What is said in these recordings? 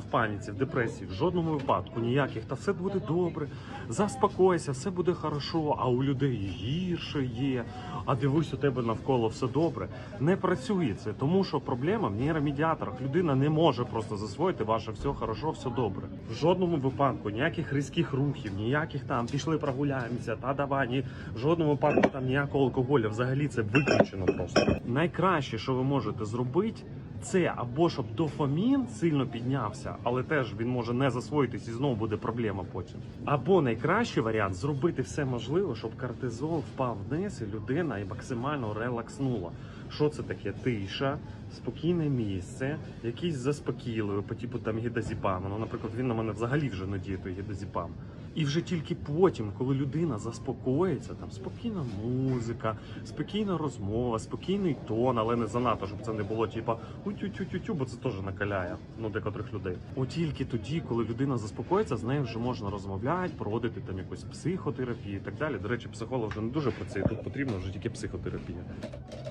в паніці, в депресії, в жодному випадку ніяких, та все буде добре, заспокойся, все буде хорошо, а у людей гірше є. А дивись, у тебе навколо все добре. Не працює це, тому що проблема в нейромедіаторах. Людина не може просто засвоїти ваше все хорошо, все добре. В жодному випадку ніяких різких рухів, ніяких там пішли прогуляємося, та давай, ні, в жодному випадку там ніякого алкоголю. Взагалі це виключено просто. Найкраще, що ви можете зробити, це або щоб дофамін сильно піднявся, але теж він може не засвоїтись і знову буде проблема потім. Або найкращий варіант зробити все можливе, щоб кортизол впав вниз, і людина і максимально релакснула. Що це таке? Тиша, спокійне місце, якісь заспокійливі, по типу там гідозіпаму. Ну, наприклад, він на мене взагалі вже не діє той гідозіпам. І вже тільки потім, коли людина заспокоїться, там спокійна музика, спокійна розмова, спокійний тон, але не занадто, щоб це не було типа утю-тю-тю-тю, бо це теж накаляє ну декотрих людей. От тільки тоді, коли людина заспокоїться, з нею вже можна розмовляти, проводити там якусь психотерапію і так далі. До речі, психолог вже не дуже працює, тут потрібна вже тільки психотерапія.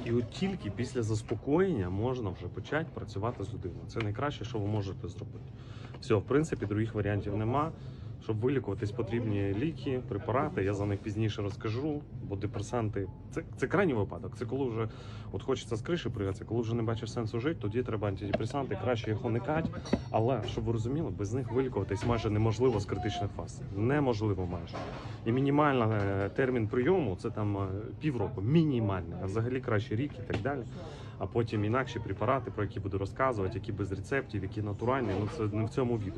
І от тільки після заспокоєння можна вже почати працювати з людиною. Це найкраще, що ви можете зробити. Все, в принципі, других варіантів нема. Щоб вилікуватись, потрібні ліки, препарати. Я за них пізніше розкажу. Бо депресанти це, це крайній випадок. Це коли вже от хочеться з криші пригатися, коли вже не бачиш сенсу жити, тоді треба антидепресанти, краще їх уникати. Але щоб ви розуміли, без них вилікуватись майже неможливо з критичних фаз. Неможливо майже. І мінімальний е, термін прийому це там е, півроку. Мінімальний, а взагалі краще рік і так далі. А потім інакші препарати, про які буду розказувати, які без рецептів, які натуральні. Ну це не в цьому відео.